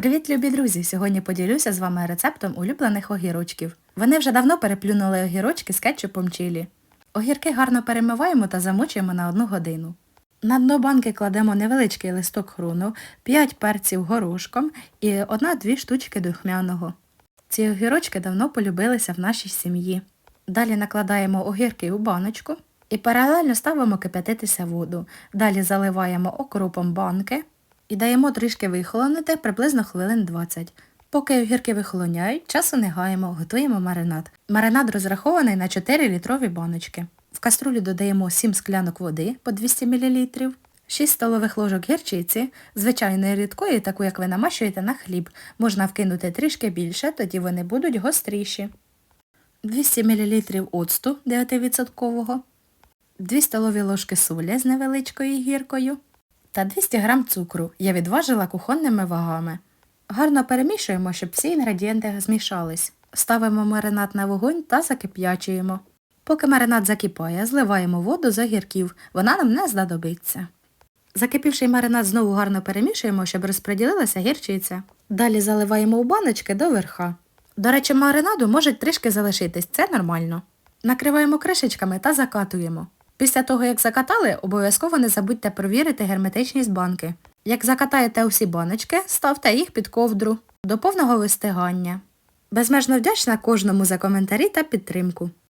Привіт, любі друзі! Сьогодні поділюся з вами рецептом улюблених огірочків. Вони вже давно переплюнули огірочки з кетчупом чилі. Огірки гарно перемиваємо та замочуємо на одну годину. На дно банки кладемо невеличкий листок хруну, 5 перців горошком і 1-2 штучки духмяного. Ці огірочки давно полюбилися в нашій сім'ї. Далі накладаємо огірки у баночку і паралельно ставимо кипятитися воду. Далі заливаємо окропом банки і даємо трішки вихолонути приблизно хвилин 20. Поки огірки вихолоняють, часу не гаємо, готуємо маринад. Маринад розрахований на 4 літрові баночки. В каструлю додаємо 7 склянок води по 200 мл, 6 столових ложок гірчиці, звичайної рідкої, таку як ви намащуєте на хліб. Можна вкинути трішки більше, тоді вони будуть гостріші. 200 мл оцту 9%, 2 столові ложки солі з невеличкою гіркою та 200 г цукру. Я відважила кухонними вагами. Гарно перемішуємо, щоб всі інгредієнти змішались. Ставимо маринад на вогонь та закип'ячуємо. Поки маринад закипає, зливаємо воду з огірків, вона нам не знадобиться. Закипівший маринад знову гарно перемішуємо, щоб розподілилася гірчиця. Далі заливаємо у баночки до верха. До речі, маринаду може трішки залишитись, це нормально. Накриваємо кришечками та закатуємо. Після того, як закатали, обов'язково не забудьте провірити герметичність банки. Як закатаєте усі баночки, ставте їх під ковдру до повного вистигання. Безмежно вдячна кожному за коментарі та підтримку.